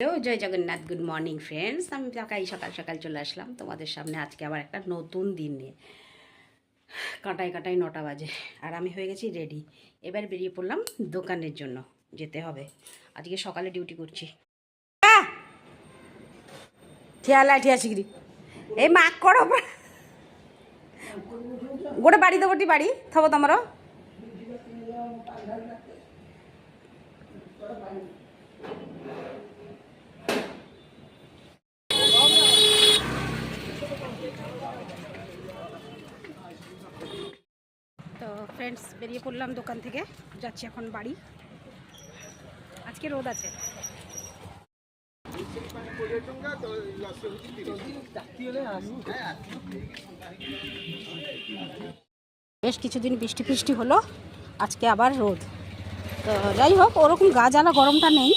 Hello, Jai Jagannath good morning friends আমি সকাল সকাল সকাল চলে আসলাম তোমাদের সামনে। আজকে আবার একটা নতুন দিন নিয়ে। কাঁটায় কাঁটায় নটা বাজে আর আমি হয়ে গেছি রেডি এবার বেরিয়ে পড়লাম দোকানের জন্য। যেতে হবে। আজকে সকালে ডিউটি করছি। ঠিয়ালা এই মাক করো। গোটে বাড়ি দেবো, টি বাড়ি। থব তোমার তো ফ্রেন্ডস বেরিয়ে পড়লাম দোকান থেকে। যাচ্ছি এখন বাড়ি। আজকে রোদ আছে। বেশ কিছুদিন বৃষ্টি ফৃষ্টি হলো, আজকে আবার রোদ। তো যাই হোক, ওরকম গা জ্বালা গরমটা নেই।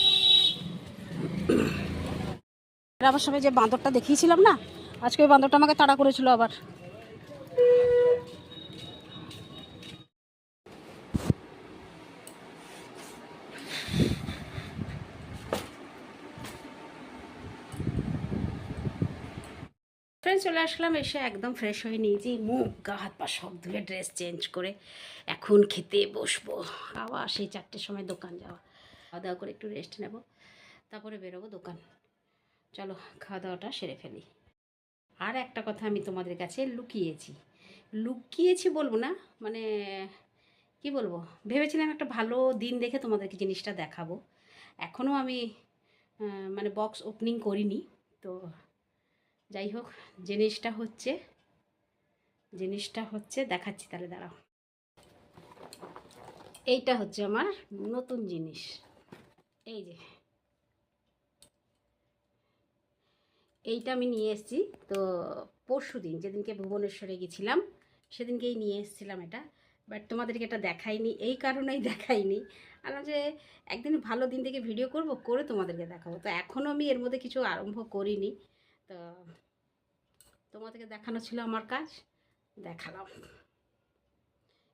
আমার সময় যে বাঁদরটা দেখিয়েছিলাম না, আজকে ওই বাঁদরটা আমাকে তাড়া করেছিল আবার। ফ্রেন্ড চলে আসলাম, এসে একদম ফ্রেশ হয়ে নিয়েছি। মুখ, গা, হাত, পা সব ধুয়ে ড্রেস চেঞ্জ করে এখন খেতে বসবো। আবার সেই চারটের সময় দোকান যাওয়া। খাওয়া দাওয়া করে একটু রেস্ট নেব। তারপরে বেরোবো দোকান। চলো, খাওয়া দাওয়াটা সেরে ফেলি। আর একটা কথা আমি তোমাদের কাছে লুকিয়েছি। লুকিয়েছি বলব না মানে কি বলব? ভেবেছিলাম একটা ভালো দিন দেখে তোমাদেরকে জিনিসটা দেখাবো। এখনও আমি মানে বক্স ওপেনিং করিনি। তো যাই হোক, জিনিসটা হচ্ছে জিনিসটা হচ্ছে, দেখাচ্ছি তাহলে, দাঁড়াও। এইটা হচ্ছে আমার নতুন জিনিস। এই যে। এইটা আমি নিয়ে এসেছি, তো পরশু দিন, যেদিনকে ভুবনেশ্বরে গেছিলাম, সেদিনকেই নিয়ে এসেছিলাম এটা। বাট তোমাদেরকে এটা দেখাইনি, এই কারণেই দেখাইনি। আর যে একদিন ভালো দিন থেকে ভিডিও করব, করে তোমাদেরকে দেখাবো। তো এখনও আমি এর মধ্যে কিছু আরম্ভ করিনি। তো তোমাদেরকে দেখানো ছিল আমার কাজ। দেখালাম।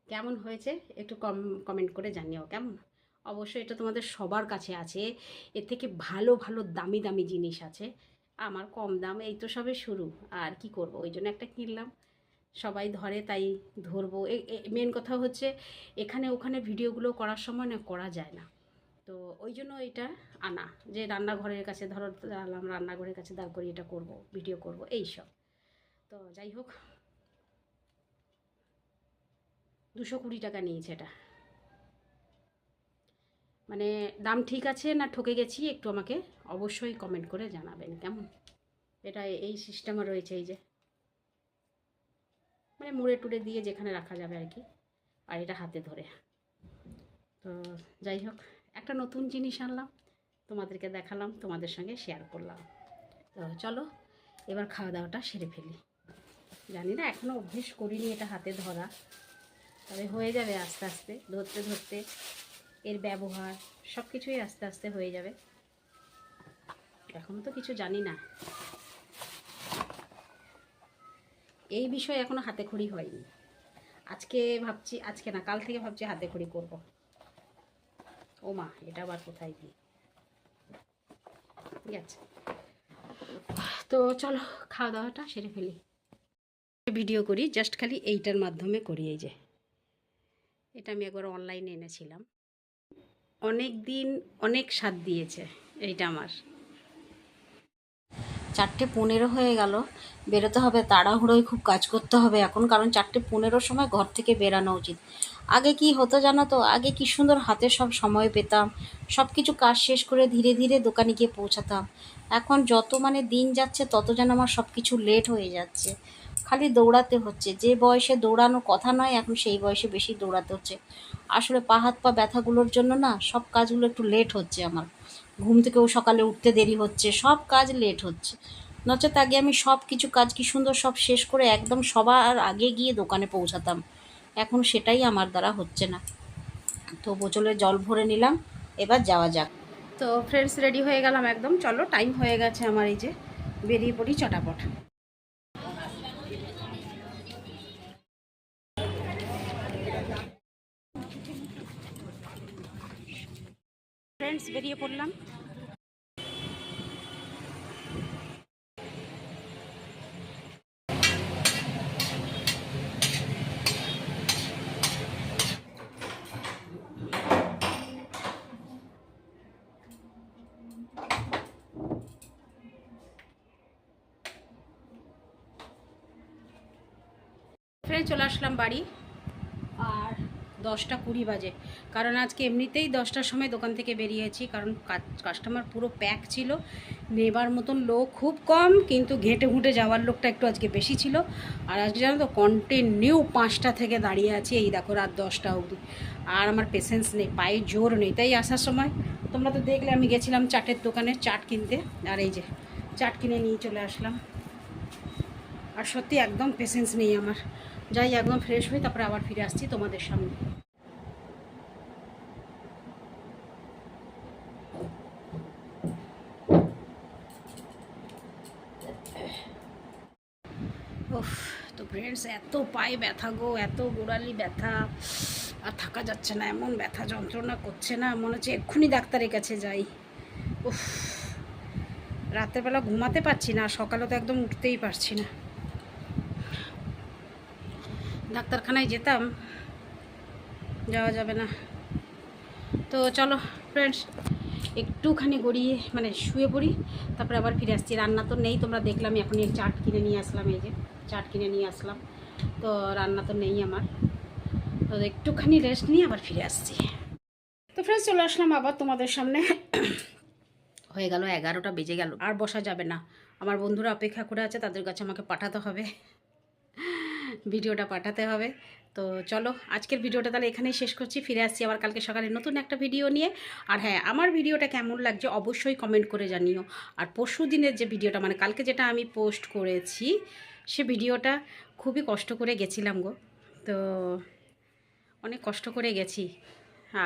কেমন হয়েছে একটু কম কমেন্ট করে জানিও কেমন? অবশ্যই এটা তোমাদের সবার কাছে আছে। এর থেকে ভালো ভালো, দামি দামি জিনিস আছে। আমার কম দাম, এই তো সবে শুরু। আর কি করব? ওই জন্য একটা কিনলাম। সবাই ধরে, তাই ধরবো। মেন কথা হচ্ছে, এখানে ওখানে ভিডিওগুলো করার সময় না, করা যায় না। তো ওই জন্য এটা আনা। যে রান্নাঘরের কাছে ধরো দাঁড়ালাম রান্নাঘরের কাছে দাঁড় করিয়ে এটা করব ভিডিও করব, এই সব। তো যাই হোক, দুশো কুড়ি টাকা নিয়েছে এটা। মানে দাম ঠিক আছে না ঠকে গেছি, একটু আমাকে অবশ্যই কমেন্ট করে জানাবেন, কেমন? এটা এই সিস্টেমও রয়েছে এই যে। মানে মুড়ে টুড়ে দিয়ে যেখানে রাখা যাবে আর কি, আর এটা হাতে ধরে। তো যাই হোক একটা নতুন জিনিস আনলাম, তোমাদেরকে দেখালাম, তোমাদের সঙ্গে শেয়ার করলাম। তো চলো, এবার খাওয়া দাওয়াটা সেরে ফেলি। জানি না এখনও অভ্যেস করিনি এটা হাতে ধরা। তবে হয়ে যাবে আস্তে আস্তে, ধরতে ধরতে এর ব্যবহার সব কিছুই আস্তে আস্তে হয়ে যাবে। এখন তো কিছু জানি না। এই বিষয়ে এখনও হাতে খড়ি হয়নি। আজকে ভাবছি, আজকে না, কাল থেকে ভাবছি হাতে খড়ি করব। ও মা, এটা আবার কোথায় দিই ঠিক আছে। তো চলো খাওয়া দাওয়াটা সেরে ফেলি। ভিডিও করি জাস্ট খালি এইটার মাধ্যমে করি, এই যে। এটা আমি একবার অনলাইনে এনেছিলাম। অনেক দিন, অনেক স্বাদ দিয়েছে, এইটা আমার। চারটে পনেরো হয়ে গেল। বেরোতে হবে, তাড়াহুড়োয় খুব কাজ করতে হবে এখন, কারণ চারটে পনেরোর সময় ঘর থেকে বেরানো উচিত। আগে কি হতো জানো তো? আগে কি সুন্দর হাতে সব সময় পেতাম সব কিছু কাজ শেষ করে ধীরে ধীরে দোকানে গিয়ে পৌঁছাতাম। এখন যত মানে দিন যাচ্ছে, তত যেন আমার সব কিছু লেট হয়ে যাচ্ছে। খালি দৌড়াতে হচ্ছে। যে বয়সে দৌড়ানো কথা নয়, এখন সেই বয়সে বেশি দৌড়াতে হচ্ছে। আসলে পা হাত পা ব্যথাগুলোর জন্য না সব কাজগুলো একটু লেট হচ্ছে আমার। ঘুম থেকেও সকালে উঠতে দেরি হচ্ছে, সব কাজ লেট হচ্ছে। নচেত আগে আমি সব কিছু কাজ কি সুন্দর সব শেষ করে একদম সবার আগে গিয়ে দোকানে পৌঁছাতাম। এখন সেটাই আমার দ্বারা হচ্ছে না। তো বোচলে জল ভরে নিলাম, এবার যাওয়া যাক। তো ফ্রেন্ডস রেডি হয়ে গেলাম একদম। চলো টাইম হয়ে গেছে আমার এই যে, বেরিয়ে পড়ি চটাপট। ফ্রেন্ডস বেরিয়ে পড়লাম। ফ্রেন্ড চলে আসলাম বাড়ি। দশটা কুড়ি বাজে। কারণ আজকে এমনিতেই দশটার সময় দোকান থেকে বেরিয়েছি, কারণ কাস্টমার পুরো প্যাক ছিল। নেবার মতন লোক খুব কম, কিন্তু ঘেঁটে ঘুঁটে যাওয়ার লোকটা একটু আজকে বেশি ছিল। আর আজকে জানো তো কন্টিনিউ পাঁচটা থেকে দাঁড়িয়ে আছি, এই দেখো রাত দশটা অবধি। আর আমার পেশেন্স নেই, পায়ে জোর নেই, তাই আসার সময়। তোমরা তো দেখলে, আমি গেছিলাম চাটের দোকানে চাট কিনতে। আর এই যে, চাট কিনে নিয়ে চলে আসলাম। আর সত্যি একদম পেশেন্স নেই আমার। যাই, একদম ফ্রেশ হই তারপরে আবার ফিরে আসছি তোমাদের সামনে। উফ, তো ফ্রেন্ডস এত পায়ে ব্যথা গো, এত গোড়ালি ব্যথা। আর থাকা যাচ্ছে না, এমন ব্যথা যন্ত্রণা করছে না, মনে হচ্ছে এক্ষুনি ডাক্তারের কাছে যাই। উফ, রাতের বেলা ঘুমাতে পারছি না, সকালে তো একদম উঠতেই পারছি না। ডাক্তারখানায় যেতাম, যাওয়া যাবে না। তো চলো ফ্রেন্ডস একটুখানি গড়িয়ে মানে শুয়ে পড়ি, তারপরে আবার ফিরে আসছি। রান্না তো নেই, তোমরা দেখলাম এখন এই চাট কিনে নিয়ে আসলাম, এই যে চাট কিনে নিয়ে আসলাম। তো রান্না তো নেই আমার। তো একটুখানি রেস্ট নিয়ে আবার ফিরে আসছি। তো ফ্রেন্ডস চলে আসলাম আবার তোমাদের সামনে। হয়ে গেল এগারোটা, বেজে গেল। আর বসা যাবে না। আমার বন্ধুরা অপেক্ষা করে আছে, তাদের কাছে আমাকে পাঠাতে হবে। ভিডিওটা পাঠাতে হবে। তো চলো, আজকের ভিডিওটা তাহলে এখানেই শেষ করছি। ফিরে আসছি আবার কালকে সকালে নতুন একটা ভিডিও নিয়ে। আর হ্যাঁ আমার ভিডিওটা কেমন লাগছে অবশ্যই কমেন্ট করে জানিও। আর পরশু দিনের যে ভিডিওটা মানে কালকে যেটা আমি পোস্ট করেছি, সে ভিডিওটা খুবই কষ্ট করে গেছিলাম গো। তো অনেক কষ্ট করে গেছি।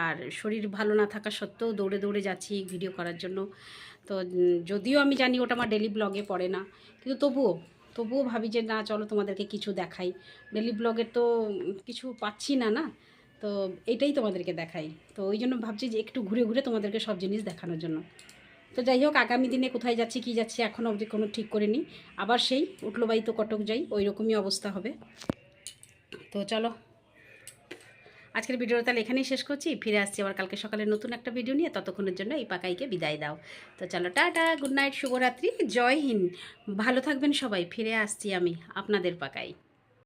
আর শরীর ভালো না থাকা সত্ত্বেও দৌড়ে দৌড়ে যাচ্ছি ভিডিও করার জন্য। তো যদিও আমি জানি ওটা আমার ডেলি ব্লগে পড়ে না, কিন্তু তবুও তবুও ভাবি যে, না, চলো তোমাদেরকে কিছু দেখাই। ডেলি ব্লগের তো কিছু পাচ্ছি না না? তো এটাই তোমাদেরকে দেখাই। তো ওই জন্য ভাবছি যে, একটু ঘুরে ঘুরে তোমাদেরকে সব জিনিস দেখানোর জন্য। তো যাই হোক, আগামী দিনে কোথায় যাচ্ছি, কি যাচ্ছি এখনও অবধি কোনো ঠিক করিনি আবার সেই, উঠল বাই তো কটক যাই, ওই রকমই অবস্থা হবে। তো চলো আজকের ভিডিওটা তাহলে এখানেই শেষ করছি। ফিরে আসছি আবার কালকে সকালে নতুন একটা ভিডিও নিয়ে। ততক্ষণের জন্য এই পাকাইকে বিদায় দাও। তো চলো, টাটা, গুড নাইট, শুভরাত্রি, জয় হিন্দ। ভালো থাকবেন সবাই। ফিরে আসছি আমি আপনাদের পাকাই।